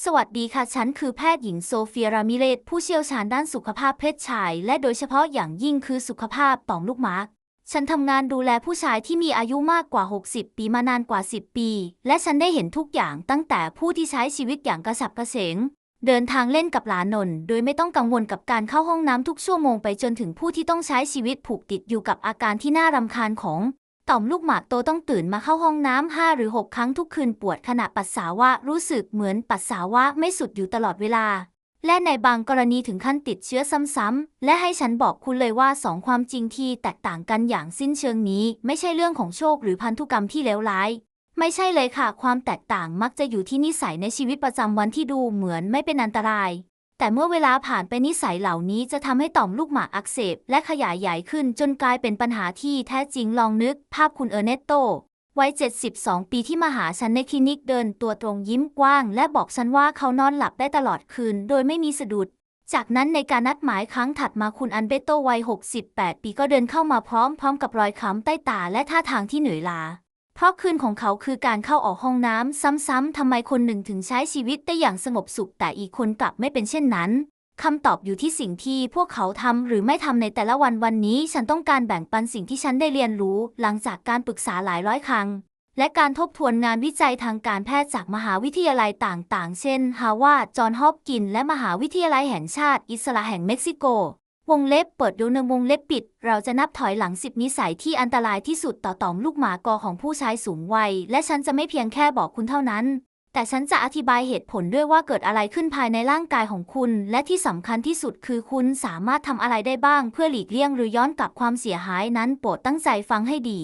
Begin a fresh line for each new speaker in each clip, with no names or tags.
สวัสดีค่ะ ฉันคือแพทย์หญิงโซเฟียรามิเรตผู้เชี่ยวชาญด้านสุขภาพเพศชาย และโดยเฉพาะอย่างยิ่งคือสุขภาพต่อมลูกหมากฉันทำงานดูแลผู้ชายที่มีอายุมากกว่า 60 ปีมานานกว่า 10 ปี และฉันได้เห็นทุกอย่างตั้งแต่ผู้ที่ใช้ชีวิตอย่างกระสับกระเฉงเดินทางเล่นกับหลานนน โดยไม่ต้องกังวลกับการเข้าห้องน้ำทุกชั่วโมงไปจนถึงผู้ที่ต้องใช้ชีวิตผูกติดอยู่กับอาการที่น่ารำคาญของ ต่อมลูกหมากโตต้องตื่นมาเข้าห้องน้ำห้าหรือ6ครั้งทุกคืนปวดขณะปัสสาวะรู้สึกเหมือนปัสสาวะไม่สุดอยู่ตลอดเวลา และในบางกรณีถึงขั้นติดเชื้อซ้ำๆ และให้ฉันบอกคุณเลยว่าสองความจริงที่แตกต่างกันอย่างสิ้นเชิงนี้ ไม่ใช่เรื่องของโชคหรือพันธุกรรมที่เลวร้าย ไม่ใช่เลยค่ะ ความแตกต่างมักจะอยู่ที่นิสัยในชีวิตประจำวันที่ดูเหมือนไม่เป็นอันตราย แต่เมื่อเวลาผ่านไปนิสัยเหล่านี้จะทำให้ต่อมลูกหมากอักเสบ และขยายใหญ่ขึ้นจนกลายเป็นปัญหาที่แท้จริงลองนึก ภาพคุณเออร์เนตโตวัย 72 ปีที่มาหาฉันในคลินิกเดินตัวตรงยิ้มกว้าง และบอกฉันว่าเขานอนหลับได้ตลอดคืน โดยไม่มีสะดุด จากนั้นในการนัดหมายครั้งถัดมาคุณอันเบโตวัย 68 ปีก็เดินเข้ามาพร้อม พร้อมกับรอยค้ำใต้ตาและท่าทางที่เหนื่อยล้า เพราะคืนของเขาคือการเข้าออกห้องน้ำซ้ำๆทำไมคนหนึ่งถึงใช้ชีวิตได้อย่างสงบสุข แต่อีกคนกลับไม่เป็นเช่นนั้นคำตอบอยู่ที่สิ่งที่พวกเขาทำหรือไม่ทำในแต่ละวันวันนี้ ฉันต้องการแบ่งปันสิ่งที่ฉันได้เรียนรู้ หลังจากการปรึกษาหลายร้อยครั้ง และการทบทวนงานวิจัยทางการแพทย์จากมหาวิทยาลัยต่างๆ เช่น ฮาวาดจอห์นฮอปกิน และมหาวิทยาลัยแห่งชาติ อิสระแห่งเม็กซิโก วงเล็บเปิดดูในวงเล็บปิด เราจะนับถอยหลังสิบนิสัยที่อันตรายที่สุดต่อต่อมลูกหมากอของผู้ชายสูงวัย และฉันจะไม่เพียงแค่บอกคุณเท่านั้น แต่ฉันจะอธิบายเหตุผลด้วยว่าเกิดอะไรขึ้นภายในร่างกายของคุณ และที่สำคัญที่สุดคือคุณสามารถทำอะไรได้บ้าง เพื่อหลีกเลี่ยงหรือย้อนกลับความเสียหายนั้นโปรดตั้งใจฟังให้ดี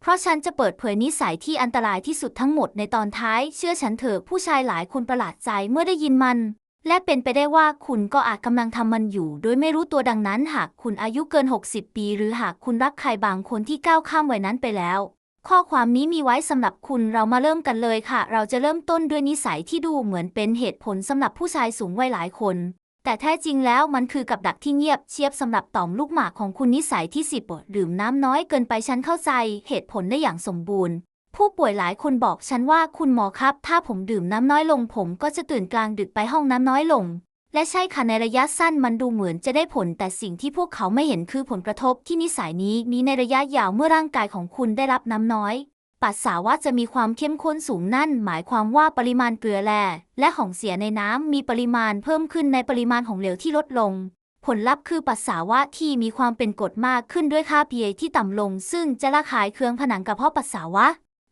เพราะฉันจะเปิดเผยนิสัยที่อันตรายที่สุดทั้งหมดในตอนท้าย เชื่อฉันเถอะผู้ชายหลายคนประหลาดใจเมื่อได้ยินมัน และเป็นไปได้ว่าคุณก็อาจกำลังทำมันอยู่ โดยไม่รู้ตัวดังนั้น หากคุณอายุเกิน 60 ปี หรือหากคุณรักใครบางคนที่ก้าวข้ามวัยนั้นไปแล้ว ข้อความนี้มีไว้สำหรับคุณเรามาเริ่มกันเลยค่ะ เราจะเริ่มต้นด้วยนิสัยที่ดูเหมือนเป็นเหตุผลสำหรับผู้ชายสูงวัยหลายคน แต่แท้จริงแล้วมันคือกับดักที่เงียบเชียบสำหรับต่อมลูกหมากของคุณนิสัยที่สิบดื่มน้ำน้อยเกินไปฉันเข้าใจ เหตุผลได้อย่างสมบูรณ์ ผู้ป่วยหลายคนบอกฉันว่าคุณหมอครับ ถ้าผมดื่มน้ำน้อยลงผมก็จะตื่นกลางดึกไปห้องน้ำน้อยลง และใช่ค่ะในระยะสั้นมันดูเหมือนจะได้ผล แต่สิ่งที่พวกเขาไม่เห็นคือผลกระทบที่นิสัยนี้มีในระยะยาวเมื่อร่างกายของคุณได้รับน้ำน้อย ปัสสาวะจะมีความเข้มข้นสูงนั่น หมายความว่าปริมาณเกลือแร่และของเสียในน้ำมีปริมาณเพิ่มขึ้นในปริมาณของเหลวที่ลดลงผลลัพธ์คือปัสสาวะที่มีความเป็นกรดมากขึ้นด้วยค่า pH ที่ต่ำลง ซึ่งจะระคายเคืองผนังกระเพาะปัสสาวะ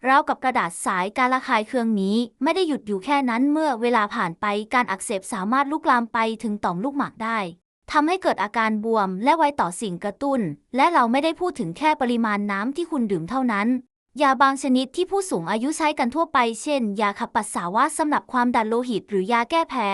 ราวกับกระดาษสายการระคายเคืองนี้ไม่ได้หยุดอยู่แค่นั้นเมื่อเวลาผ่านไปการอักเสบสามารถลุกลามไปถึงต่อมลูกหมากได้ทำให้เกิดอาการบวมและไวต่อสิ่งกระตุ้น และเราไม่ได้พูดถึงแค่ปริมาณน้ำที่คุณดื่มเท่านั้น ยาบางชนิดที่ผู้สูงอายุใช้กันทั่วไป เช่น ยาขับปัสสาวะสำหรับความดันโลหิต หรือยาแก้แพ้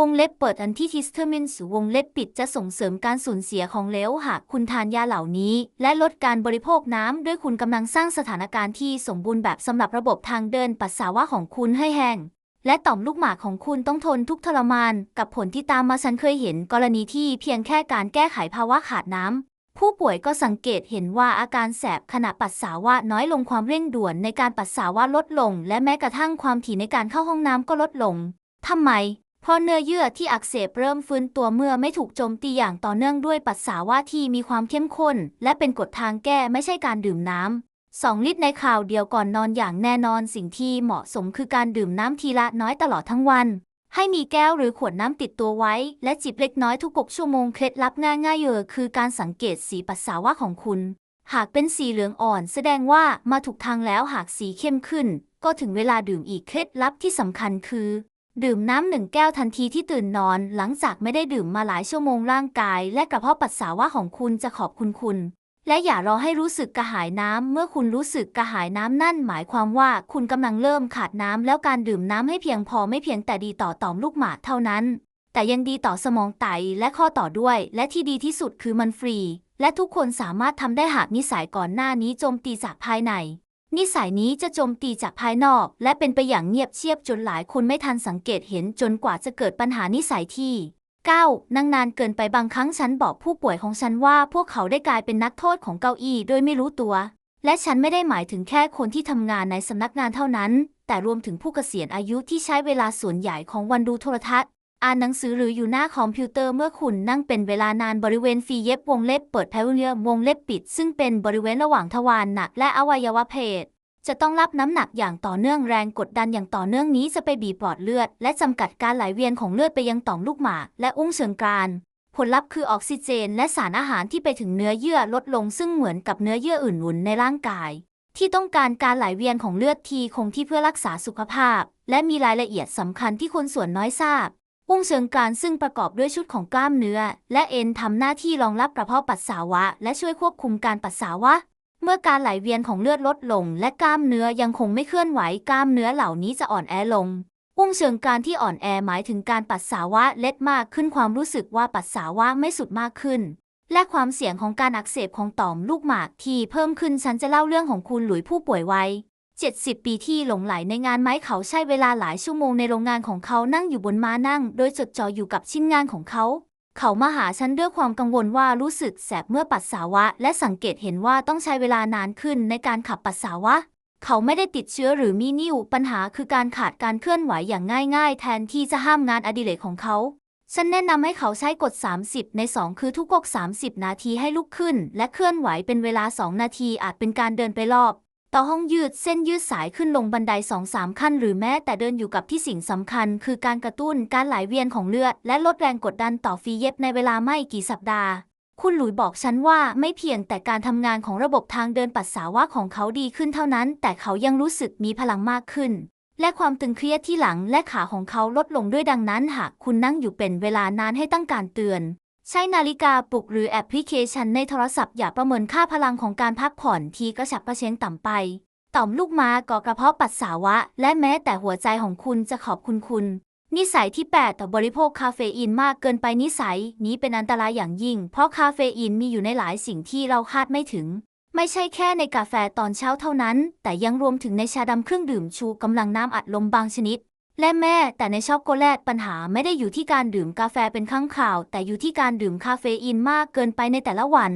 วงเล็บเปิดอันที่ทิสเทอร์มินส์วงเล็บปิดจะส่งเสริมการสูญเสียของเหลวหากคุณทานยาเหล่านี้ และลดการบริโภคน้ำด้วยคุณกำลังสร้างสถานการณ์ที่สมบูรณ์แบบสำหรับระบบทางเดินปัสสาวะของคุณให้แห้งและต่อมลูกหมากของคุณต้องทนทุกทรมาน กับผลที่ตามมาฉันเคยเห็นกรณีที่เพียงแค่การแก้ไขภาวะขาดน้ำผู้ป่วยก็สังเกตเห็นว่าอาการแสบขณะปัสสาวะน้อยลงความเร่งด่วนในการปัสสาวะลดลง และแม้กระทั่งความถี่ในการเข้าห้องน้ำก็ลดลงทำไม เพราะเนื้อเยื่อที่อักเสบเริ่มฟื้นตัวเมื่อไม่ถูกโจมตีอย่างต่อเนื่องด้วยปัสสาวะที่มีความเข้มข้น และเป็นกฎทางแก้ไม่ใช่การดื่มน้ำสองลิตรในข่าวเดียวก่อนนอนอย่างแน่นอนสิ่งที่เหมาะสมคือการดื่มน้ำทีละน้อยตลอดทั้งวัน ให้มีแก้วหรือขวดน้ำติดตัวไว้ และจิบเล็กน้อยทุกกชั่วโมงเคล็ดลับง่ายๆเลยคือการสังเกตสีปัสสาวะของคุณ หากเป็นสีเหลืองอ่อนแสดงว่ามาถูกทางแล้วหากสีเข้มขึ้น ก็ถึงเวลาดื่มอีกเคล็ดลับที่สำคัญคือ ดื่มน้ำหนึ่งแก้วทันทีที่ตื่นนอน หลังจากไม่ได้ดื่มมาหลายชั่วโมงร่างกาย และกระเพาะปัสสาวะของคุณจะขอบคุณคุณ และอย่ารอให้รู้สึกกระหายน้ำ เมื่อคุณรู้สึกกระหายน้ำนั่นหมายความว่าคุณกำลังเริ่มขาดน้ำแล้วการดื่มน้ำให้เพียงพอไม่เพียงแต่ดีต่อต่อมลูกหมากเท่านั้น แต่ยังดีต่อสมองไตและข้อต่อด้วย และที่ดีที่สุดคือมันฟรี และทุกคนสามารถทำได้หากนิสัยก่อนหน้านี้โจมตีจากภายใน นิสัยนี้จะโจมตีจากภายนอก และเป็นไปอย่างเงียบเชียบจนหลายคนไม่ทันสังเกตเห็นจนกว่าจะเกิดปัญหานิสัยที่ 9. นั่งนานเกินไปบางครั้งฉันบอกผู้ป่วยของฉันว่าพวกเขาได้กลายเป็นนักโทษของเก้าอี้โดยไม่รู้ตัว และฉันไม่ได้หมายถึงแค่คนที่ทำงานในสำนักงานเท่านั้น แต่รวมถึงผู้เกษียณอายุที่ใช้เวลาส่วนใหญ่ของวันดูโทรทัศน์ อ่านหนังสือหรืออยู่หน้าคอมพิวเตอร์เมื่อคุณนั่งเป็นเวลานานบริเวณฟีเย็บวงเล็บเปิดแพลเนียวงเล็บปิด ซึ่งเป็นบริเวณระหว่างทวารหนักและอวัยวะเพศจะต้องรับน้ำหนักอย่างต่อเนื่องแรงกดดันอย่างต่อเนื่องนี้จะไปบีบปอดเลือด และจำกัดการไหลเวียนของเลือดไปยังต่อมลูกหมาก และอุ้งเชิงกรานผลลัพธ์คือออกซิเจน และสารอาหารที่ไปถึงเนื้อเยื่อลดลงซึ่งเหมือนกับเนื้อเยื่ออื่นๆในร่างกาย ที่ต้องการการไหลเวียนของเลือดทีคงที่เพื่อรักษาสุขภาพ และมีรายละเอียดสำคัญที่คนส่วนน้อยทราบ อุ้งเชิงกรานซึ่งประกอบด้วยชุดของกล้ามเนื้อ และเอ็นทำหน้าที่รองรับกระเพาะปัสสาวะ และช่วยควบคุมการปัสสาวะ เมื่อการไหลเวียนของเลือดลดลง และกล้ามเนื้อยังคงไม่เคลื่อนไหวกล้ามเนื้อเหล่านี้จะอ่อนแอลง อุ้งเชิงกรานที่อ่อนแอหมายถึงการปัสสาวะเล็ดมากขึ้นความรู้สึกว่าปัสสาวะไม่สุดมากขึ้น และความเสี่ยงของการอักเสบของต่อมลูกหมากที่เพิ่มขึ้นฉันจะเล่าเรื่องของคุณหลุยผู้ป่วยไวัย 70 ปีที่หลงไหลในงานไม้เขาใช้เวลาหลายชั่วโมงในโรงงานของเขานั่งอยู่บนม้านั่ง โดยจดจ่ออยู่กับชิ้นงานของเขา เขามาหาฉันด้วยความกังวลว่ารู้สึกแสบเมื่อปัสสาวะ และสังเกตเห็นว่าต้องใช้เวลานานขึ้นในการขับปัสสาวะ เขาไม่ได้ติดเชื้อหรือมีนิ่ว ปัญหาคือการขาดการเคลื่อนไหวอย่างง่าย ๆ แทนที่จะห้ามงานอดิเรกของเขา ฉันแนะนำให้เขาใช้กฎ 30 ใน 2 คือทุกก30 นาทีให้ลุกขึ้น และเคลื่อนไหวเป็นเวลา 2 นาทีอาจเป็นการเดินไปรอบ ต่อห้องยืดเส้นยืดสายขึ้นลงบันได2-3ขั้น หรือแม้แต่เดินอยู่กับที่สิ่งสำคัญ คือการกระตุ้นการไหลเวียนของเลือด และลดแรงกดดันต่อฟีเย็บในเวลาไม่กี่สัปดาห์ คุณหลุยบอกฉันว่าไม่เพียงแต่การทำงานของระบบทางเดินปัสสาวะของเขาดีขึ้นเท่านั้น แต่เขายังรู้สึกมีพลังมากขึ้น และความตึงเครียดที่หลังและขาของเขาลดลงด้วยดังนั้น หากคุณนั่งอยู่เป็นเวลานานให้ตั้งการเตือน ใช้นาฬิกาปลุกหรือแอปพลิเคชันในโทรศัพท์อย่าประเมินค่าพลังของการพักผ่อนที่กระฉับกระเฉงต่ำไป ต่อมลูกม้าก่อกระเพาะปัสสาวะ และแม้แต่หัวใจของคุณจะขอบคุณคุณ นิสัยที่ 8 ต่อบริโภคคาเฟอีนมากเกินไปนิสัย นี้เป็นอันตรายอย่างยิ่ง เพราะคาเฟอีนมีอยู่ในหลายสิ่งที่เราคาดไม่ถึง ไม่ใช่แค่ในกาแฟตอนเช้าเท่านั้น แต่ยังรวมถึงในชาดำเครื่องดื่มชูกำลังน้ำอัดลมบางชนิด และแม่แต่ในช็อกโกแลตปัญหาไม่ได้อยู่ที่การดื่มกาแฟเป็นครั้งคราว แต่อยู่ที่การดื่มคาเฟอีนมากเกินไปในแต่ละวัน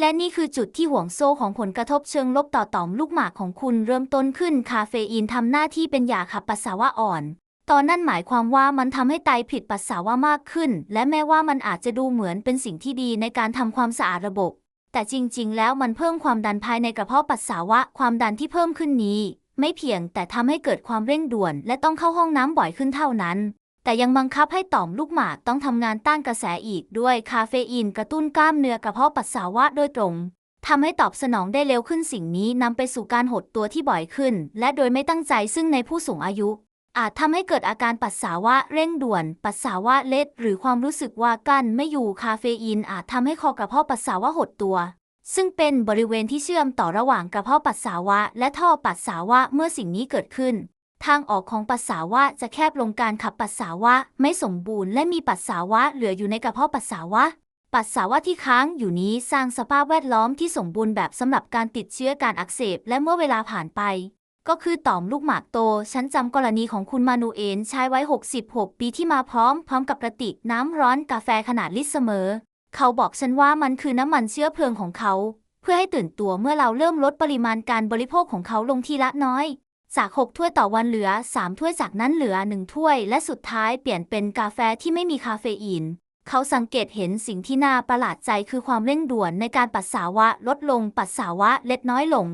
และนี่คือจุดที่ห่วงโซ่ของผลกระทบเชิงลบต่อต่อมลูกหมากของคุณเริ่มต้นขึ้นคาเฟอีนทำหน้าที่เป็นยาขับปัสสาวะอ่อน ตอนนั้นหมายความว่ามันทำให้ไตผิดปัสสาวะมากขึ้น และแม้ว่ามันอาจจะดูเหมือนเป็นสิ่งที่ดีในการทำความสะอาดระบบ แต่จริง ๆ แล้วมันเพิ่มความดันภายในกระเพาะปัสสาวะความดันที่เพิ่มขึ้นนี้ ไม่เพียงแต่ทำให้เกิดความเร่งด่วนและต้องเข้าห้องน้ำบ่อยขึ้นเท่านั้น แต่ยังบังคับให้ต่อมลูกหมากต้องทำงานต้านกระแสอีกด้วยคาเฟอีนกระตุ้นกล้ามเนื้อกระเพาะปัสสาวะโดยตรงทำให้ตอบสนองได้เร็วขึ้นสิ่งนี้นำไปสู่การหดตัวที่บ่อยขึ้น และโดยไม่ตั้งใจซึ่งในผู้สูงอายุ อาจทำให้เกิดอาการปัสสาวะเร่งด่วน ปัสสาวะเล็ด หรือความรู้สึกว่ากั้นไม่อยู่คาเฟอีนอาจทำให้คอกระเพาะปัสสาวะหดตัว ซึ่งเป็นบริเวณที่เชื่อมต่อระหว่างกระเพาะปัสสาวะ และท่อปัสสาวะเมื่อสิ่งนี้เกิดขึ้น ทางออกของปัสสาวะจะแคบลงการขับปัสสาวะไม่สมบูรณ์และมีปัสสาวะเหลืออยู่ในกระเพาะปัสสาวะ ปัสสาวะที่ค้างอยู่นี้สร้างสภาพแวดล้อมที่สมบูรณ์แบบสำหรับการติดเชื้อการอักเสบและเมื่อเวลาผ่านไป ก็คือต่อมลูกหมากโต ฉันจำกรณีของคุณมานูเอลชายวัย 66 ปีที่มาพร้อม พร้อมกับกระติกน้ำร้อนกาแฟขนาดลิตรเสมอ เขาบอกฉันว่ามันคือน้ำมันเชื้อเพลิงของเขา เพื่อให้ตื่นตัวเมื่อเราเริ่มลดปริมาณการบริโภคของเขาลงทีละน้อย จาก6ถ้วยต่อวันเหลือ3ถ้วยจากนั้นเหลือ1ถ้วย และสุดท้ายเปลี่ยนเป็นกาแฟที่ไม่มีคาเฟอีน เขาสังเกตเห็นสิ่งที่น่าประหลาดใจคือความเร่งด่วนในการปัสสาวะลดลงปัสสาวะเล็ดน้อยลง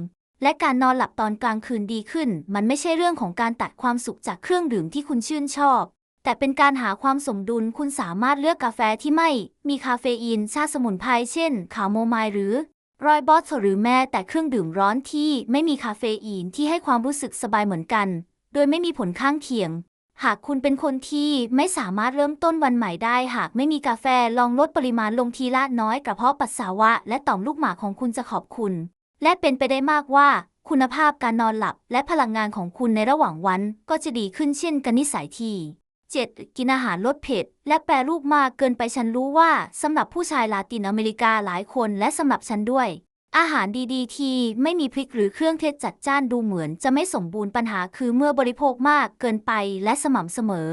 และการนอนหลับตอนกลางคืนดีขึ้น มันไม่ใช่เรื่องของการตัดความสุขจากเครื่องดื่มที่คุณชื่นชอบ แต่เป็นการหาความสมดุลคุณสามารถเลือกกาแฟที่ไม่ มีคาเฟอีนชาสมุนไพรเช่นคาโมไมล์หรือรอยบอสหรือแม้แต่เครื่องดื่มร้อนที่ไม่มีคาเฟอีนที่ให้ความรู้สึกสบายเหมือนกัน โดยไม่มีผลข้างเคียง หากคุณเป็นคนที่ไม่สามารถเริ่มต้นวันใหม่ได้ หากไม่มีกาแฟลองลดปริมาณลงทีละน้อยกระเพาะปัสสาวะ และต่อมลูกหมากของคุณจะขอบคุณ และเป็นไปได้มากว่า คุณภาพการนอนหลับ และพลังงานของคุณในระหว่างวันก็จะดีขึ้นเช่นกันนิสัยที่ 7. กินอาหารลดเผ็ด และแปรรูปมากเกินไปฉันรู้ว่าสำหรับผู้ชายลาตินอเมริกาหลายคนและสำหรับฉันด้วย อาหารดีๆ ที่ไม่มีพริกหรือเครื่องเทศจัดจ้านดูเหมือนจะไม่สมบูรณ์ปัญหาคือเมื่อบริโภคมากเกินไปและสม่ำเสมอ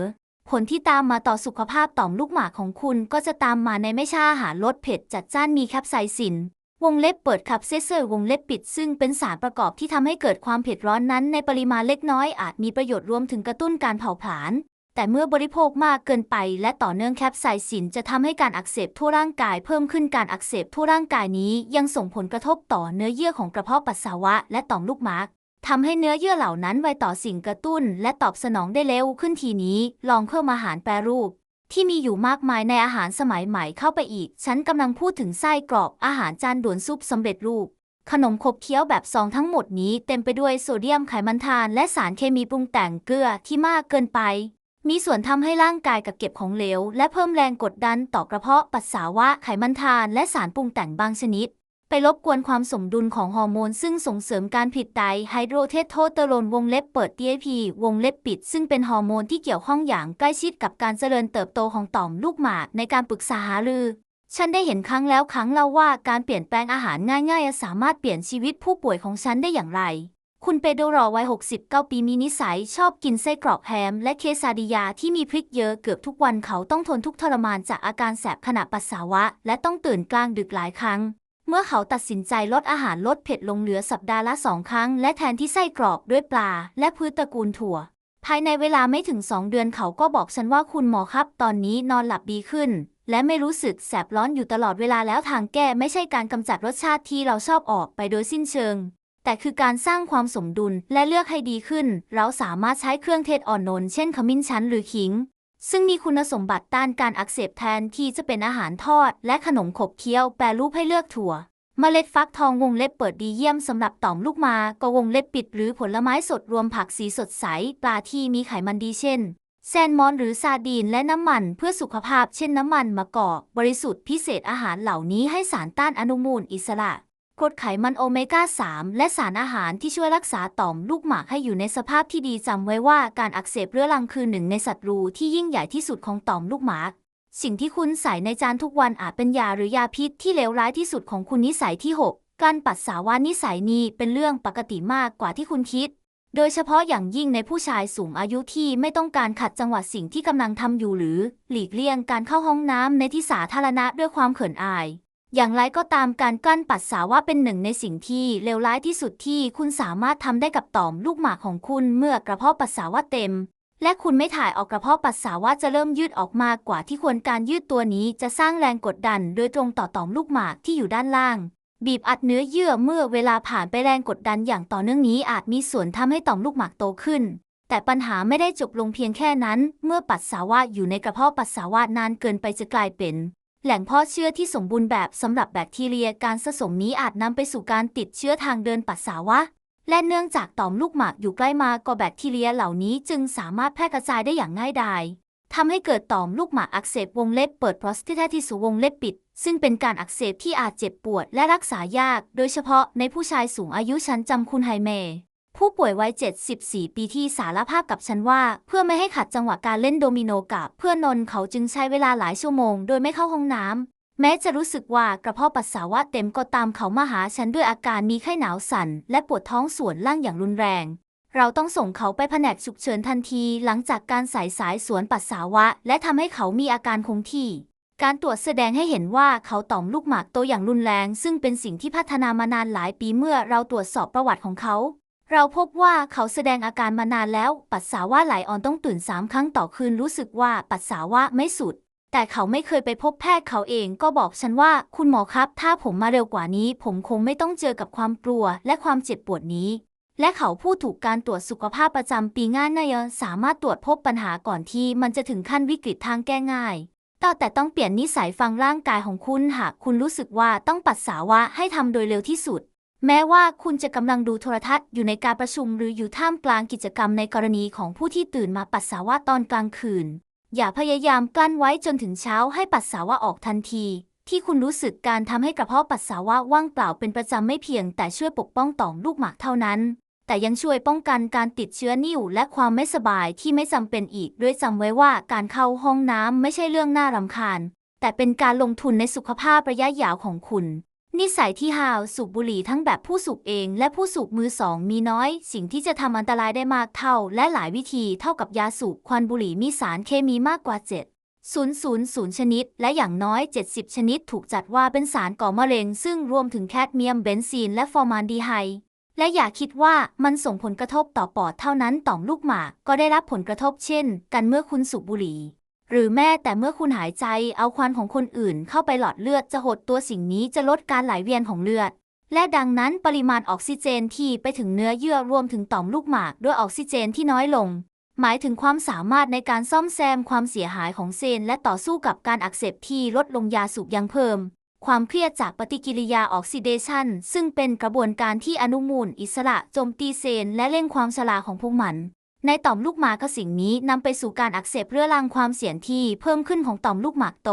ผลที่ตามมาต่อสุขภาพต่อมลูกหมากของคุณก็จะตามมาในไม่ใช่อาหารลดเผ็ดจัดจ้านมีแคปไซซินวงเล็บเปิดขับเซเซอร์วงเล็บปิดซึ่งเป็นสารประกอบที่ทำให้เกิดความเผ็ดร้อนนั้นในปริมาณเล็กน้อยอาจมีประโยชน์รวมถึงกระตุ้นการเผาผลาญ แต่เมื่อบริโภคมากเกินไปและต่อเนื่องแคปไซซินจะทำให้การอักเสบทั่วร่างกายเพิ่มขึ้นการอักเสบทั่วร่างกายนี้ยังส่งผลกระทบต่อเนื้อเยื่อของกระเพาะปัสสาวะและต่อมลูกหมากทำให้เนื้อเยื่อเหล่านั้นไวต่อสิ่งกระตุ้น และตอบสนองได้เร็วขึ้นทีนี้ ลองเพิ่มอาหารแปรรูป ที่มีอยู่มากมายในอาหารสมัยใหม่เข้าไปอีก ฉันกำลังพูดถึงไส้กรอกอาหารจานด่วนซุปสำเร็จรูป ขนมขบเคี้ยวแบบซองทั้งหมดนี้เต็มไปด้วยโซเดียมไขมันทาน และสารเคมีปรุงแต่งเกลือที่มากเกินไป มีส่วนทำให้ร่างกายกักเก็บของเหลว และเพิ่มแรงกดดันต่อกระเพาะปัสสาวะไขมันทาน และสารปรุงแต่งบางชนิด ไปรบกวนความสมดุลของฮอร์โมน ซึ่งส่งเสริมการผิดไดไฮโดรเทสโทสเตอโรนวงเล็บเปิด DHP วงเล็บปิด ซึ่งเป็นฮอร์โมนที่เกี่ยวข้องอย่างใกล้ชิดกับการเจริญเติบโตของต่อมลูกหมากในการปรึกษาหารือฉันได้เห็นครั้งแล้วครั้งเล่าว่าการเปลี่ยนแปลงอาหารง่ายๆ สามารถเปลี่ยนชีวิตผู้ป่วยของฉันได้อย่างไร คุณเปโดรอวัย 69 ปีมีนิสัยชอบกินไส้กรอกแฮม และเคซาดิยาที่มีพริกเยอะเกือบทุกวันเขาต้องทนทุกทรมานจากอาการแสบขณะปัสสาวะ และต้องตื่นกลางดึกหลายครั้ง เมื่อเขาตัดสินใจลดอาหารลดเผ็ดลงเหลือสัปดาห์ละสองครั้ง และแทนที่ไส้กรอกด้วยปลา และพืชตระกูลถั่ว ภายในเวลาไม่ถึงสองเดือนเขาก็บอกฉันว่าคุณหมอครับ ตอนนี้นอนหลับดีขึ้น และไม่รู้สึกแสบร้อนอยู่ตลอดเวลาแล้วทางแก้ไม่ใช่การกำจัดรสชาติที่เราชอบออกไปโดยสิ้นเชิง แต่คือการสร้างความสมดุลและเลือกให้ดีขึ้น เราสามารถใช้เครื่องเทศอ่อนนนเช่นขมิ้นชันหรือขิง ซึ่งมีคุณสมบัติต้านการอักเสบแทนที่จะเป็นอาหารทอด และขนมขบเคี้ยวแปรรูปให้เลือกถั่วเมล็ดฟักทองวงเล็บเปิดดีเยี่ยมสำหรับต่อมลูกมากวงเล็บปิดหรือผลไม้สดรวมผักสีสดใสปลาที่มีไขมันดีเช่น แซลมอนหรือซาดีนและน้ำมันเพื่อสุขภาพเช่นน้ำมันมะกอกบริสุทธิ์พิเศษอาหารเหล่านี้ให้สารต้านอนุมูลอิสระ กรดไขมันโอเมก้า 3 และสารอาหารที่ช่วยรักษาต่อมลูกหมากให้อยู่ในสภาพที่ดีจำไว้ว่าการอักเสบเรื้อรังคือหนึ่งในศัตรูที่ยิ่งใหญ่ที่สุดของต่อมลูกหมาก สิ่งที่คุณใส่ในจานทุกวันอาจเป็นยาหรือยาพิษที่เลวร้ายที่สุดของคุณนิสัยที่ 6 การปัสสาวะนิสัยนี้เป็นเรื่องปกติมากกว่าที่คุณคิด โดยเฉพาะอย่างยิ่งในผู้ชายสูงอายุที่ไม่ต้องการขัดจังหวะสิ่งที่กำลังทำอยู่หรือ หลีกเลี่ยงการเข้าห้องน้ำในที่สาธารณะด้วยความเขินอาย อย่างไรก็ตามการกลั้นปัสสาวะเป็นหนึ่งในสิ่งที่เลวร้ายที่สุดที่คุณสามารถทำได้กับต่อมลูกหมากของคุณเมื่อกระเพาะปัสสาวะเต็ม และคุณไม่ถ่ายออกกระเพาะปัสสาวะจะเริ่มยืดออกมากกว่าที่ควรการยืดตัวนี้จะสร้างแรงกดดัน โดยตรงต่อต่อมลูกหมากที่อยู่ด้านล่าง บีบอัดเนื้อเยื่อเมื่อเวลาผ่านไปแรงกดดันอย่างต่อเนื่องนี้อาจมีส่วนทำให้ต่อมลูกหมากโตขึ้น แต่ปัญหาไม่ได้จบลงเพียงแค่นั้น เมื่อปัสสาวะอยู่ในกระเพาะปัสสาวะนานเกินไปจะกลายเป็น แหล่งเพาะเชื้อที่สมบูรณ์แบบสำหรับแบคทีเรียการสะสมนี้อาจนำไปสู่การติดเชื้อทางเดินปัสสาวะ และเนื่องจากต่อมลูกหมากอยู่ใกล้มากก็แบคทีเรียเหล่านี้จึงสามารถแพร่กระจายได้อย่างง่ายดายทำให้เกิดต่อมลูกหมากอักเสบวงเล็บเปิด prostatitis วงเล็บปิด ซึ่งเป็นการอักเสบที่อาจเจ็บปวดและรักษายาก โดยเฉพาะในผู้ชายสูงอายุฉันจำคุณไฮเม ผู้ป่วยวัย 74 ปีที่สารภาพกับฉันว่า เพื่อไม่ให้ขัดจังหวะการเล่นโดมิโนกับเพื่อนนนเขาจึงใช้เวลาหลายชั่วโมงโดยไม่เข้าห้องน้ำแม้จะรู้สึกว่ากระเพาะปัสสาวะเต็มก็ตามเขามาหาฉันด้วยอาการมีไข้หนาวสั่น และปวดท้องส่วนล่างอย่างรุนแรง เราต้องส่งเขาไปแผนกฉุกเฉินทันทีหลังจากการใส่สายสวนปัสสาวะ และทำให้เขามีอาการคงที่ การตรวจแสดงให้เห็นว่าเขาต่อมลูกหมากโตอย่างรุนแรง ซึ่งเป็นสิ่งที่พัฒนามานานหลายปีเมื่อเราตรวจสอบประวัติของเขา เราพบว่าเขาแสดงอาการมานานแล้ว ปัสสาวะไหลอ่อนต้องตื่นสามครั้งต่อคืนรู้สึกว่าปัสสาวะไม่สุด แต่เขาไม่เคยไปพบแพทย์เขาเองก็บอกฉันว่า คุณหมอครับ ถ้าผมมาเร็วกว่านี้ ผมคงไม่ต้องเจอกับความกลัวและความเจ็บปวดนี้ และเขาพูดถูกการตรวจสุขภาพประจำปีง่ายนายสามารถตรวจพบปัญหาก่อนที่มันจะถึงขั้นวิกฤตทางแก้ง่ายต่อแต่ต้องเปลี่ยนนิสัยฟังร่างกายของคุณหากคุณรู้สึกว่าต้องปัสสาวะให้ทำโดยเร็วที่สุด แม้ว่าคุณจะกำลังดูโทรทัศน์อยู่ในการประชุมหรืออยู่ท่ามกลางกิจกรรมในกรณีของผู้ที่ตื่นมาปัสสาวะตอนกลางคืน อย่าพยายามกลั้นไว้จนถึงเช้าให้ปัสสาวะออกทันที ที่คุณรู้สึกการทำให้กระเพาะปัสสาวะว่างเปล่าเป็นประจำไม่เพียง แต่ช่วยปกป้องต่อมลูกหมากเท่านั้น แต่ยังช่วยป้องกันการติดเชื้อนิ่วและความไม่สบายที่ไม่จำเป็นอีกด้วยจำไว้ว่าการเข้าห้องน้ำไม่ใช่เรื่องน่ารำคาญ แต่เป็นการลงทุนในสุขภาพระยะยาวของคุณ นิสัยที่หาวสูบบุหรี่ทั้งแบบผู้สูบเองและผู้สูบมือสองมีน้อย สิ่งที่จะทำอันตรายได้มากเท่า และหลายวิธีเท่ากับยาสูบควันบุหรี่มีสารเคมีมากกว่า 7 000 ชนิด และอย่างน้อย 70 ชนิดถูกจัดว่าเป็นสารก่อมะเร็ง ซึ่งรวมถึงแคดเมียมเบนซีนและฟอร์มานดีไฮด์และอย่าคิดว่ามันส่งผลกระทบต่อปอดเท่านั้นต่อมลูกหมากก็ได้รับผลกระทบเช่น กันเมื่อคุณสูบบุหรี่ หรือแม้แต่เมื่อคุณหายใจเอาควันของคนอื่นเข้าไปหลอดเลือดจะหดตัวสิ่งนี้จะลดการไหลเวียนของเลือด และดังนั้นปริมาณออกซิเจนที่ไปถึงเนื้อเยื่อรวมถึงต่อมลูกหมากด้วยออกซิเจนที่น้อยลง หมายถึงความสามารถในการซ่อมแซมความเสียหายของเซลล์และต่อสู้กับการอักเสบที่ลดลงยาสูบยังเพิ่ม ความเครียดจากปฏิกิริยาออกซิเดชันซึ่งเป็นกระบวนการที่อนุมูลอิสระโจมตีเซลล์และเร่งความชราของพวกมัน ในต่อมลูกหมากก็สิ่งนี้นำไปสู่การอักเสบเรื้อรังความเสี่ยงที่เพิ่มขึ้นของต่อมลูกหมากโต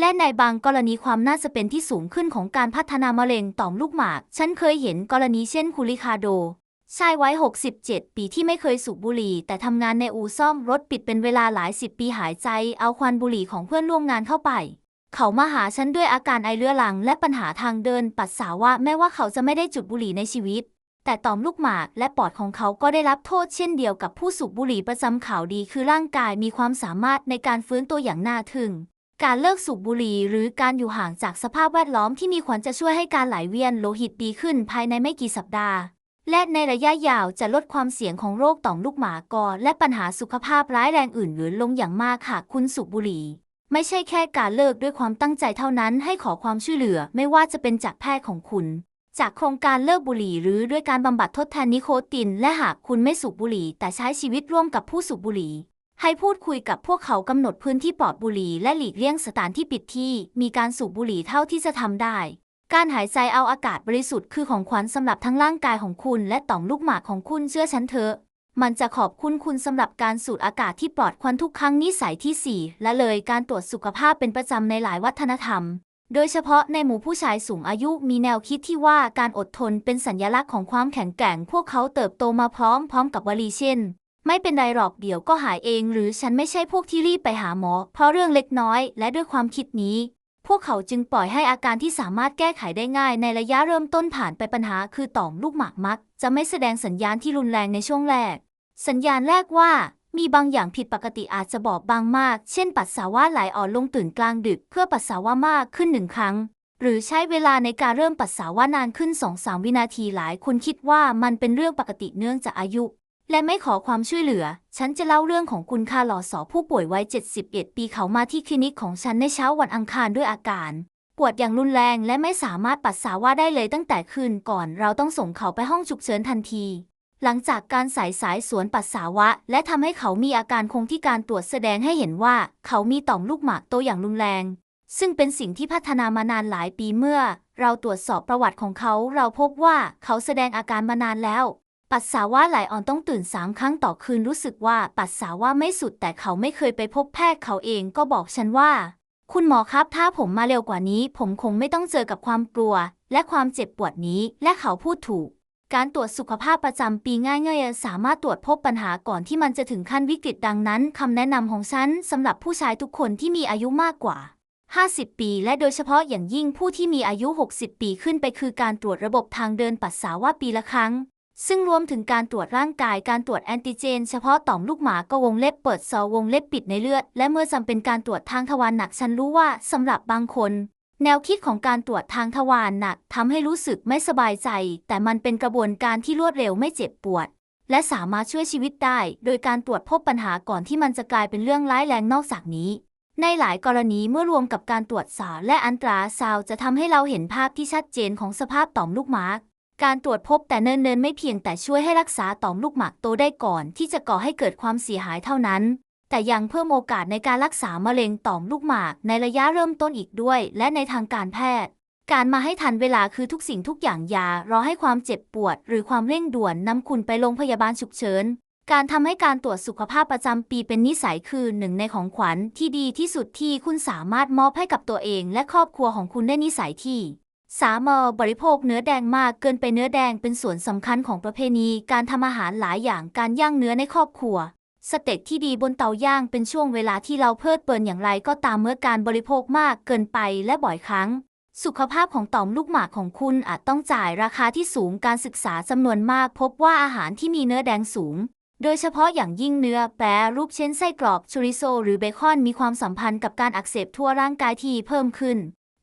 และในบางกรณีความน่าจะเป็นที่สูงขึ้นของการพัฒนามะเร็งต่อมลูกหมาก ฉันเคยเห็นกรณีเช่นคุริคาโดชายวัย 67 ปีที่ไม่เคยสูบบุหรี่ แต่ทำงานในอู่ซ่อมรถปิดเป็นเวลาหลายสิบปีหายใจ เอาควันบุหรี่ของเพื่อนร่วมงานเข้าไป เขามาหาฉันด้วยอาการไอเรื้อรัง และปัญหาทางเดินปัสสาวะแม้ว่าเขาจะไม่ได้จุดบุหรี่ในชีวิต แต่ต่อมลูกหมากและปอดของเขาก็ได้รับโทษเช่นเดียวกับผู้สูบบุหรี่ประจำข่าวดีคือร่างกายมีความสามารถในการฟื้นตัวอย่างน่าทึ่ง การเลิกสูบบุหรี่หรือการอยู่ห่างจากสภาพแวดล้อมที่มีควันจะช่วยให้การไหลเวียนโลหิตดีขึ้นภายในไม่กี่สัปดาห์ และในระยะยาวจะลดความเสี่ยงของโรคต่อมลูกหมากกอและปัญหาสุขภาพร้ายแรงอื่นๆลงอย่างมากหากคุณสูบบุหรี่ไม่ใช่แค่การเลิกด้วยความตั้งใจเท่านั้นให้ขอความช่วยเหลือไม่ว่าจะเป็นจากแพทย์ของคุณ จากโครงการเลิกบุหรี่หรือด้วยการบำบัดทดแทนนิโคติน และหากคุณไม่สูบบุหรี่ แต่ใช้ชีวิตร่วมกับผู้สูบบุหรี่ ให้พูดคุยกับพวกเขากำหนดพื้นที่ปลอดบุหรี่และหลีกเลี่ยงสถานที่ปิดที่ มีการสูบบุหรี่เท่าที่จะทำได้ การหายใจเอาอากาศบริสุทธิ์คือของขวัญสำหรับทั้งร่างกายของคุณ และต่อมลูกหมากของคุณเชื่อฉันเถอะมันจะขอบคุณคุณสำหรับการสูดอากาศที่ปลอดควันทุกครั้งนิสัยที่ 4 และเลยการตรวจสุขภาพเป็นประจำในหลายวัฒนธรรม โดยเฉพาะในหมู่ผู้ชายสูงอายุมีแนวคิดที่ว่าการอดทนเป็นสัญลักษณ์ของความแข็งแกร่ง พวกเขาเติบโตมาพร้อมพร้อมกับวลีเช่น ไม่เป็นไรหรอกเดี๋ยวก็หายเอง หรือฉันไม่ใช่พวกที่รีบไปหาหมอ เพราะเรื่องเล็กน้อย และด้วยความคิดนี้ พวกเขาจึงปล่อยให้อาการที่สามารถแก้ไขได้ง่าย ในระยะเริ่มต้นผ่านไปปัญหา คือต่อมลูกหมากมัก จะไม่แสดงสัญญาณที่รุนแรงในช่วงแรก สัญญาณแรกว่า มีบางอย่างผิดปกติอาจจะบอบบางมาก เช่น ปัสสาวะไหลอ่อนลงตื่นกลางดึก เพื่อปัสสาวะมากขึ้นหนึ่งครั้ง หรือใช้เวลาในการเริ่มปัสสาวะนานขึ้น 2-3 วินาทีหลายคนคิดว่ามันเป็นเรื่องปกติเนื่องจากอายุ และไม่ขอความช่วยเหลือ ฉันจะเล่าเรื่องของคุณคาร์ลอสอผู้ป่วยวัย 71 ปีเขามาที่คลินิกของฉันในเช้าวันอังคารด้วยอาการปวดอย่างรุนแรงและไม่สามารถปัสสาวะได้เลยตั้งแต่คืนก่อน เราต้องส่งเขาไปห้องฉุกเฉินทันที หลังจากการใส่สายสวนปัสสาวะ และทำให้เขามีอาการคงที่การตรวจแสดงให้เห็นว่า เขามีต่อมลูกหมากโตอย่างรุนแรง ซึ่งเป็นสิ่งที่พัฒนามานานหลายปีเมื่อ เราตรวจสอบประวัติของเขา เราพบว่าเขาแสดงอาการมานานแล้ว ปัสสาวะไหลอ่อนต้องตื่นสามครั้งต่อคืนรู้สึกว่าปัสสาวะไม่สุด แต่เขาไม่เคยไปพบแพทย์เขาเองก็บอกฉันว่า คุณหมอครับถ้าผมมาเร็วกว่านี้ ผมคงไม่ต้องเจอกับความกลัว และความเจ็บปวดนี้และเขาพูดถูก การตรวจสุขภาพประจำปีง่ายๆ สามารถตรวจพบปัญหาก่อนที่มันจะถึงขั้นวิกฤตดังนั้นคำแนะนำของฉันสำหรับผู้ชายทุกคนที่มีอายุมากกว่า 50 ปี และโดยเฉพาะอย่างยิ่งผู้ที่มีอายุ 60 ปีขึ้นไปคือการตรวจระบบทางเดินปัสสาวะปีละครั้ง ซึ่งรวมถึงการตรวจร่างกายการตรวจแอนติเจน เฉพาะต่อมลูกหมาก็วงเล็บเปิดซอวงเล็บปิดในเลือด และเมื่อจำเป็นการตรวจทางทวารหนักฉันรู้ว่าสำหรับบางคน แนวคิดของการตรวจทางทวารหนักทำให้รู้สึกไม่สบายใจ แต่มันเป็นกระบวนการที่รวดเร็วไม่เจ็บปวด และสามารถช่วยชีวิตได้ โดยการตรวจพบปัญหาก่อนที่มันจะกลายเป็นเรื่องร้ายแรงนอกจากนี้ ในหลายกรณีเมื่อรวมกับการตรวจสารและอันตราซาวจะทำให้เราเห็นภาพที่ชัดเจนของสภาพต่อมลูกหมากการตรวจพบแต่เนินๆไม่เพียงแต่ช่วยให้รักษาต่อมลูกหมากโตได้ก่อนที่จะก่อให้เกิดความเสียหายเท่านั้น แต่ยังเพิ่มโอกาสในการรักษามะเร็งต่อมลูกหมากในระยะเริ่มต้นอีกด้วย และในทางการแพทย์ การมาให้ทันเวลาคือทุกสิ่งทุกอย่างยารอให้ความเจ็บปวด หรือความเร่งด่วนนำคุณไปโรงพยาบาลฉุกเฉินการทำให้การตรวจสุขภาพประจำปีเป็นนิสัยคือหนึ่งในของขวัญที่ดีที่สุดที่คุณสามารถมอบให้กับตัวเอง และครอบครัวของคุณได้นิสัยที่สามบริโภคเนื้อแดงมากเกินไปเนื้อแดงเป็นส่วนสำคัญของประเพณี การทำอาหารหลายอย่างการย่างเนื้อในครอบครัว สเต็กที่ดีบนเตาย่างเป็นช่วงเวลาที่เราเพลิดเพลินอย่างไรก็ตามเมื่อการบริโภคมากเกินไปและบ่อยครั้ง สุขภาพของต่อมลูกหมากของคุณอาจต้องจ่ายราคาที่สูงการศึกษาจำนวนมาก พบว่าอาหารที่มีเนื้อแดงสูง โดยเฉพาะอย่างยิ่งเนื้อแปรรูปเช่นไส้กรอกชูริโซหรือเบคอนมีความสัมพันธ์กับการอักเสบทั่วร่างกายที่เพิ่มขึ้น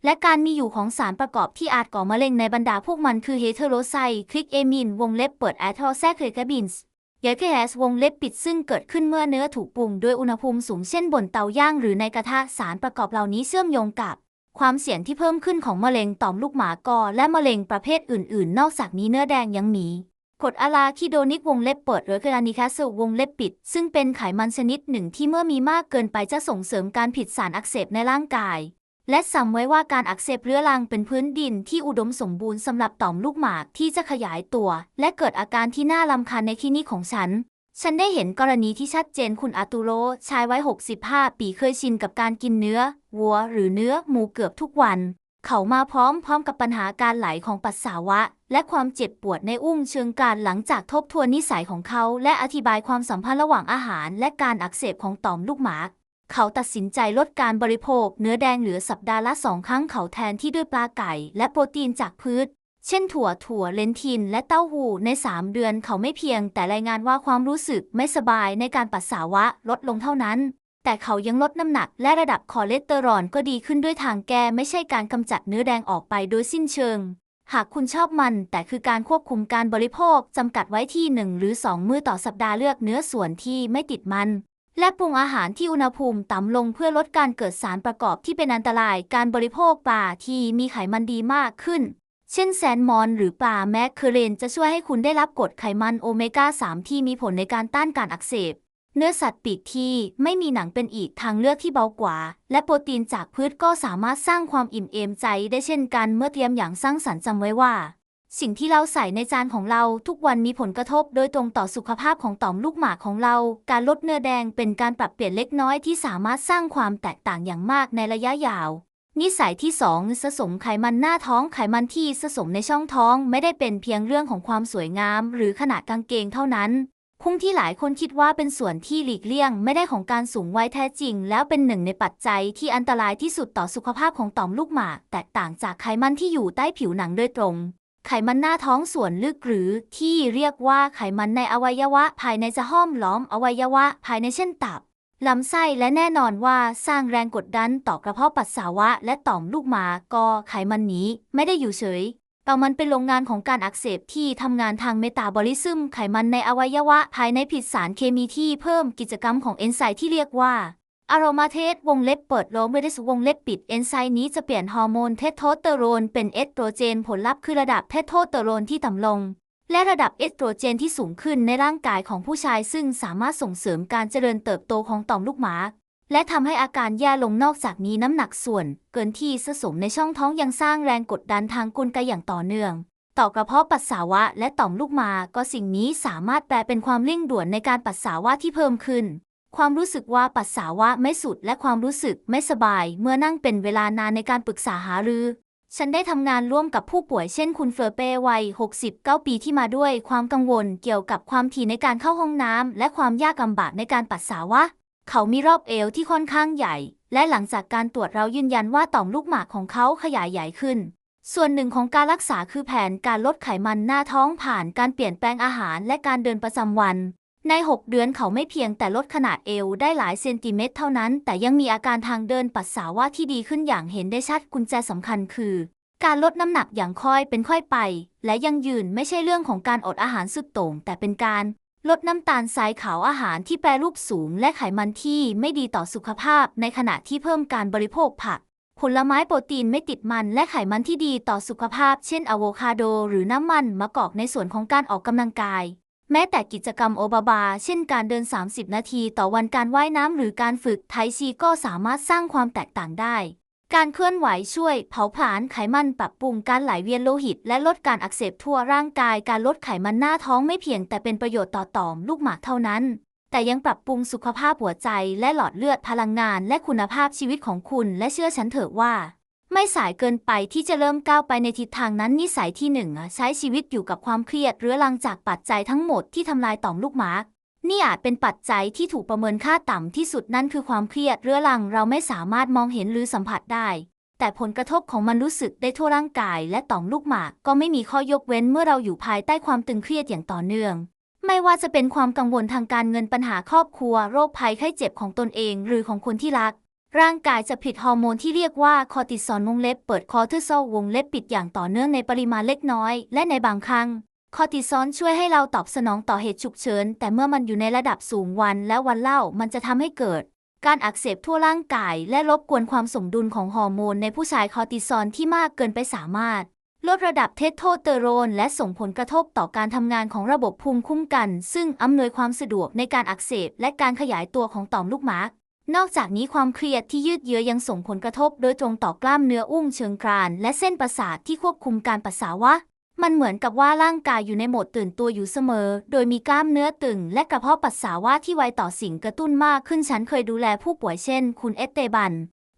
และการมีอยู่ของสารประกอบที่อาจก่อมะเร็งในบรรดาพวกมันคือเฮเทโรไซคลิกเอมินวงเล็บเปิดแอทโทแซคเคกบินส์ ยาเคสวงเล็บปิดซึ่งเกิดขึ้นเมื่อเนื้อถูกปรุงด้วยอุณหภูมิสูงเช่นบนเตาย่างหรือในกระทะสารประกอบเหล่านี้เชื่อมโยงกับ ความเสี่ยงที่เพิ่มขึ้นของมะเร็งต่อมลูกหมากอและมะเร็งประเภทอื่น ๆ นอกจากนี้เนื้อแดงยังมีกรดอะลาคิโดนิกวงเล็บเปิดหรือคานิคาสวงเล็บปิด ซึ่งเป็นไขมันชนิดหนึ่งที่เมื่อมีมากเกินไปจะส่งเสริมการผิดสารอักเสบในร่างกาย และซ้ำไว้ว่าการอักเสบเรื้อรังเป็นพื้นดินที่อุดมสมบูรณ์สำหรับต่อมลูกหมากที่จะขยายตัว และเกิดอาการที่น่ารำคาญในคลินิกของฉัน ฉันได้เห็นกรณีที่ชัดเจนคุณอาตูโรชายวัย 65 ปีเคยชินกับการกินเนื้อ วัว หรือเนื้อหมูเกือบทุกวัน เขามาพร้อมพร้อมกับปัญหาการไหลของปัสสาวะ และความเจ็บปวดในอุ้งเชิงกรานหลังจากทบทวนนิสัยของเขา และอธิบายความสัมพันธ์ระหว่างอาหาร และการอักเสบของต่อมลูกหมาก เขาตัดสินใจลดการบริโภคเนื้อแดงเหลือสัปดาห์ละสองครั้งเขาแทนที่ด้วยปลาไก่ และโปรตีนจากพืช เช่นถั่วถั่วเลนทิน และเต้าหู้ใน 3 เดือนเขาไม่เพียง แต่รายงานว่าความรู้สึกไม่สบายในการปัสสาวะลดลงเท่านั้น แต่เขายังลดน้ำหนักและระดับคอเลสเตอรอลก็ดีขึ้นด้วยทางแก้ไม่ใช่การกำจัดเนื้อแดงออกไปโดยสิ้นเชิง หากคุณชอบมัน แต่คือการควบคุมการบริโภคจำกัดไว้ที่ 1 หรือ 2 มื้อต่อสัปดาห์เลือกเนื้อส่วนที่ไม่ติดมัน และปรุงอาหารที่อุณหภูมิต่ำลงเพื่อลดการเกิดสารประกอบที่เป็นอันตราย การบริโภคปลาที่มีไขมันดีมากขึ้น เช่นแซลมอนหรือปลาแมคเคอเรนจะช่วยให้คุณได้รับกรดไขมันโอเมก้า 3 ที่มีผลในการต้านการอักเสบ เนื้อสัตว์ปีกที่ไม่มีหนังเป็นอีกทางเลือกที่เบากว่า และโปรตีนจากพืชก็สามารถสร้างความอิ่มเอมใจได้เช่นกันเมื่อเตรียมอย่างสร้างสรรค์จำไว้ว่า สิ่งที่เราใส่ในจานของเราทุกวันมีผลกระทบโดยตรงต่อสุขภาพของต่อมลูกหมากของเรา การลดเนื้อแดงเป็นการปรับเปลี่ยนเล็กน้อยที่สามารถสร้างความแตกต่างอย่างมากในระยะยาว นิสัยที่ 2 สะสมไขมันหน้าท้องไขมันที่สะสมในช่องท้องไม่ได้เป็นเพียงเรื่องของความสวยงาม หรือขนาดกางเกงเท่านั้นพุ่งที่หลายคนคิดว่าเป็นส่วนที่หลีกเลี่ยงไม่ได้ของการสูงวัยแท้จริง แล้วเป็นหนึ่งในปัจจัยที่อันตรายที่สุดต่อสุขภาพของต่อมลูกหมาก แตกต่างจากไขมันที่อยู่ใต้ผิวหนังโดยตรง ไขมันหน้าท้องส่วนลึกหรือที่เรียกว่าไขมันในอวัยวะภายในจะห้อมล้อมอวัยวะภายในเช่นตับลำไส้และแน่นอนว่าสร้างแรงกดดันต่อกระเพาะปัสสาวะและต่อมลูกหมากก็ไขมันนี้ไม่ได้อยู่เฉยต่มันเป็นโรงงานของการอักเสบที่ทำงานทางเมตาบอลิซึมไขมันในอวัยวะภายในผิดสารเคมีที่เพิ่มกิจกรรมของเอนไซม์ที่เรียกว่า อารมาเทสวงเล็บเปิดโลเมเดสวงเล็บปิดเอนไซม์นี้จะเปลี่ยนฮอร์โมนเทสโทสเตอโรนเป็นเอสโตรเจนผลลัพธ์คือระดับเทสโทสเตอโรนที่ต่ำลง และระดับเอสโตรเจนที่สูงขึ้นในร่างกายของผู้ชาย ซึ่งสามารถส่งเสริมการเจริญเติบโตของต่อมลูกหมาก และทำให้อาการแย่ลงนอกจากนี้น้ำหนักส่วน เกินที่สะสมในช่องท้องยังสร้างแรงกดดันทางกลไกอย่างต่อเนื่อง ต่อกระเพาะปัสสาวะและต่อมลูกหมากก็สิ่งนี้สามารถแปลเป็นความเร่งด่วนในการปัสสาวะที่เพิ่มขึ้น ความรู้สึกว่าปัสสาวะไม่สุดและความรู้สึกไม่สบาย เมื่อนั่งเป็นเวลานานในการปรึกษาหารือ ฉันได้ทำงานร่วมกับผู้ป่วยเช่นคุณเฟอร์เป้วัย 69 ปีที่มาด้วยความกังวลเกี่ยวกับความถี่ในการเข้าห้องน้ำและความยากลำบากในการปัสสาวะ เขามีรอบเอวที่ค่อนข้างใหญ่ และหลังจากการตรวจเรายืนยันว่าต่อมลูกหมากของเขาขยายใหญ่ขึ้น ส่วนหนึ่งของการรักษาคือแผนการลดไขมันหน้าท้องผ่านการเปลี่ยนแปลงอาหารและการเดินประจำวัน ใน 6 เดือนเขาไม่เพียงแต่ลดขนาดเอวได้หลายเซนติเมตรเท่านั้น แต่ยังมีอาการทางเดินปัสสาวะที่ดีขึ้นอย่างเห็นได้ชัดกุญแจสำคัญคือ การลดน้ำหนักอย่างค่อยเป็นค่อยไป และยังยืนไม่ใช่เรื่องของการอดอาหารสุดโต่ง แต่เป็นการลดน้ำตาลทรายขาวอาหารที่แปรรูปสูง และไขมันที่ไม่ดีต่อสุขภาพ ในขณะที่เพิ่มการบริโภคผัก ผลไม้โปรตีนไม่ติดมันและไขมันที่ดีต่อสุขภาพ เช่นอะโวคาโด หรือน้ำมันมะกอกในส่วนของการออกกำลังกาย แม้แต่กิจกรรมโอบาบา เช่นการเดิน 30 นาทีต่อวันการว่ายน้ำหรือการฝึกไทชีก็สามารถสร้างความแตกต่างได้ การเคลื่อนไหวช่วย เผาผลาญไขมันปรับปรุงการไหลเวียนโลหิต และลดการอักเสบทั่วร่างกาย การลดไขมันหน้าท้องไม่เพียงแต่เป็นประโยชน์ต่อต่อมลูกหมากเท่านั้น แต่ยังปรับปรุงสุขภาพหัวใจ และหลอดเลือดพลังงาน และคุณภาพชีวิตของคุณ และเชื่อฉันเถอะว่า ไม่สายเกินไปที่จะเริ่มก้าวไปในทิศทางนั้นนิสัยที่หนึ่งใช้ชีวิตอยู่กับความเครียดเรื้อรังจากปัจจัยทั้งหมดที่ทำลายต่อมลูกหมากนี่อาจเป็นปัจจัยที่ถูกประเมินค่าต่ำที่สุดนั่นคือความเครียดเรื้อรังเราไม่สามารถมองเห็นหรือสัมผัสได้ แต่ผลกระทบของมันรู้สึกได้ทั่วร่างกาย และต่อมลูกหมากก็ไม่มีข้อยกเว้นเมื่อเราอยู่ภายใต้ความตึงเครียดอย่างต่อเนื่อง ไม่ว่าจะเป็นความกังวลทางการเงินปัญหาครอบครัว โรคภัยไข้เจ็บของตนเอง หรือของคนที่รัก ร่างกายจะผลิตฮอร์โมนที่เรียกว่าคอร์ติซอลวงเล็บเปิดคอร์ทิซอลวงเล็บปิดอย่างต่อเนื่องในปริมาณเล็กน้อย และในบางครั้ง คอร์ติซอลช่วยให้เราตอบสนองต่อเหตุฉุกเฉิน แต่เมื่อมันอยู่ในระดับสูงวันและวันเล่ามันจะทำให้เกิด การอักเสบทั่วร่างกาย และรบกวนความสมดุลของฮอร์โมนในผู้ชายคอร์ติซอลที่มากเกินไปสามารถ ลดระดับเทสโทสเตอโรน และส่งผลกระทบต่อการทำงานของระบบภูมิคุ้มกัน ซึ่งอำนวยความสะดวกในการอักเสบและการขยายตัวของต่อมลูกหมาก นอกจากนี้ความเครียดที่ยืดเยื้อยังส่งผลกระทบ โดยตรงต่อกล้ามเนื้ออุ้งเชิงกราน และเส้นประสาทที่ควบคุมการปัสสาวะ มันเหมือนกับว่าร่างกายอยู่ในโหมดตื่นตัวอยู่เสมอ โดยมีกล้ามเนื้อตึง และกระเพาะปัสสาวะที่ไวต่อสิ่งกระตุ้นมากขึ้นฉันเคยดูแลผู้ป่วยเช่น คุณเอสเตบัน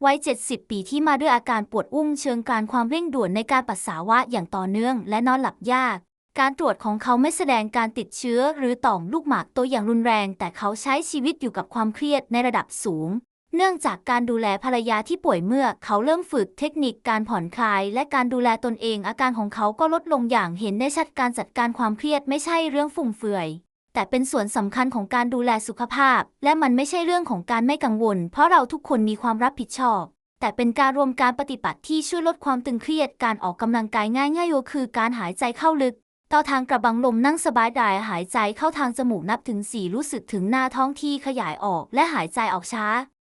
วัย 70 ปีที่มาด้วยอาการปวดอุ้งเชิงกรานความเร่งด่วนในการปัสสาวะอย่างต่อเนื่อง และนอนหลับยาก การตรวจของเขาไม่แสดงการติดเชื้อหรือต่อมลูกหมากโตอย่างรุนแรง แต่เขาใช้ชีวิตอยู่กับความเครียดในระดับสูง เนื่องจากการดูแลภรรยาที่ป่วยเมื่อเขาเริ่มฝึกเทคนิคการผ่อนคลาย และการดูแลตนเองอาการของเขาก็ลดลงอย่างเห็นได้ชัดการจัดการความเครียดไม่ใช่เรื่องฟุ่มเฟือย แต่เป็นส่วนสำคัญของการดูแลสุขภาพ และมันไม่ใช่เรื่องของการไม่กังวล เพราะเราทุกคนมีความรับผิดชอบแต่เป็นการรวมการปฏิบัติที่ช่วยลดความตึงเครียด การออกกำลังกายง่ายๆก็คือการหายใจเข้าลึก ต่อทางกระบังลมนั่งสบายดายหายใจเข้าทางจมูกนับถึง4รู้สึกถึงหน้าท้องที่ขยายออกและหายใจออกช้า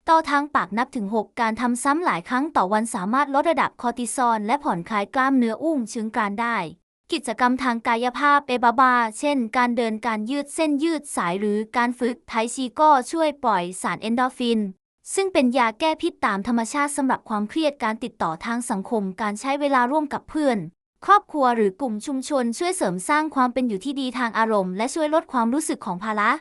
ต่อทางปากนับถึง 6 การทำซ้ำหลายครั้งต่อวันสามารถลดระดับคอร์ติซอลและผ่อนคลายกล้ามเนื้ออุ้งเชิงกรานได้ กิจกรรมทางกายภาพเอบาบา เช่น การเดินการยืดเส้นยืดสายหรือการฝึกไทชีก็ช่วยปล่อยสารเอนโดรฟินซึ่งเป็นยาแก้พิษตามธรรมชาติสำหรับความเครียดการติดต่อทางสังคม การใช้เวลาร่วมกับเพื่อน ครอบครัวหรือกลุ่มชุมชนช่วยเสริมสร้างความเป็นอยู่ที่ดีทางอารมณ์และช่วยลดความรู้สึกของภาระ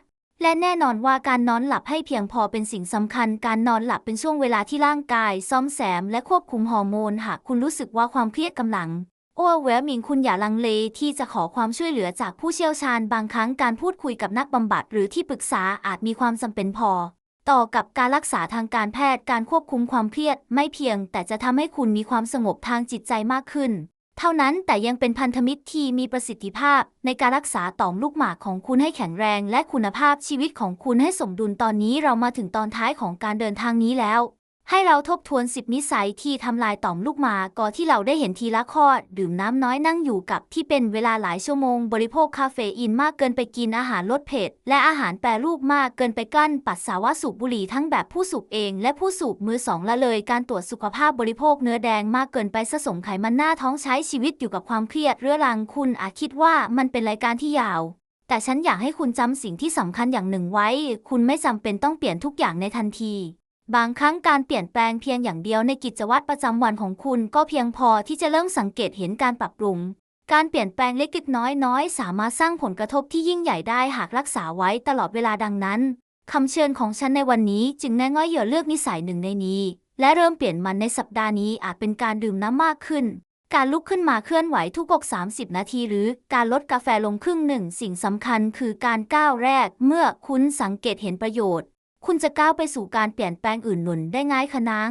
และแน่นอนว่าการนอนหลับให้เพียงพอเป็นสิ่งสำคัญ การนอนหลับเป็นช่วงเวลาที่ร่างกาย ซ่อมแซมและควบคุมฮอร์โมนหากคุณรู้สึกว่าความเครียดกำลังโอเวลมิงคุณอย่าลังเลที่จะขอความช่วยเหลือจากผู้เชี่ยวชาญบางครั้งการพูดคุยกับนักบำบัดหรือที่ปรึกษาอาจมีความจำเป็นพอ ต่อกับการรักษาทางการแพทย์การควบคุมความเครียด ไม่เพียง แต่จะทำให้คุณมีความสงบทางจิตใจมากขึ้น เท่านั้นแต่ยังเป็นพันธมิตรที่มีประสิทธิภาพในการรักษาต่อมลูกหมากของคุณให้แข็งแรงและคุณภาพชีวิตของคุณให้สมดุลตอนนี้เรามาถึงตอนท้ายของการเดินทางนี้แล้ว ให้เราทบทวนสิบนิสัยที่ทำลายต่อมลูกหมาก่อที่เราได้เห็นทีละข้อ ดื่มน้ำน้อยนั่งอยู่กับที่เป็นเวลาหลายชั่วโมง บริโภคคาเฟอีนมากเกินไปกินอาหารลดเผ็ด และอาหารแปรรูปมากเกินไปกั้นปัสสาวะสูบบุหรี่ทั้งแบบผู้สูบเอง และผู้สูบมือสองละเลย การตรวจสุขภาพบริโภคเนื้อแดงมากเกินไปสะสมไขมันหน้าท้องใช้ชีวิตอยู่กับความเครียดเรื้อรังคุณอาจคิดว่ามันเป็นรายการที่ยาวแต่ฉันอยากให้คุณจำสิ่งที่สำคัญอย่างหนึ่งไว้ คุณไม่จำเป็นต้องเปลี่ยนทุกอย่างในทันที บางครั้งการเปลี่ยนแปลงเพียงอย่างเดียวในกิจวัตรประจำวันของคุณก็เพียงพอที่จะเริ่มสังเกตเห็นการปรับปรุง การเปลี่ยนแปลงเล็กๆน้อยๆ สามารถสร้างผลกระทบที่ยิ่งใหญ่ได้หากรักษาไว้ตลอดเวลาดังนั้นคำเชิญของฉันในวันนี้จึงแน่ง่อยอย่าเลือกนิสัยหนึ่งในนี้ และเริ่มเปลี่ยนมันในสัปดาห์นี้อาจเป็นการดื่มน้ำมากขึ้น การลุกขึ้นมาเคลื่อนไหวทุกก30 นาที หรือการลดกาแฟลงครึ่งหนึ่งสิ่งสำคัญคือการก้าวแรก เมื่อคุณสังเกตเห็นประโยชน์ คุณจะก้าวไปสู่การเปลี่ยนแปลงอื่นหนุนได้ง่ายขนาง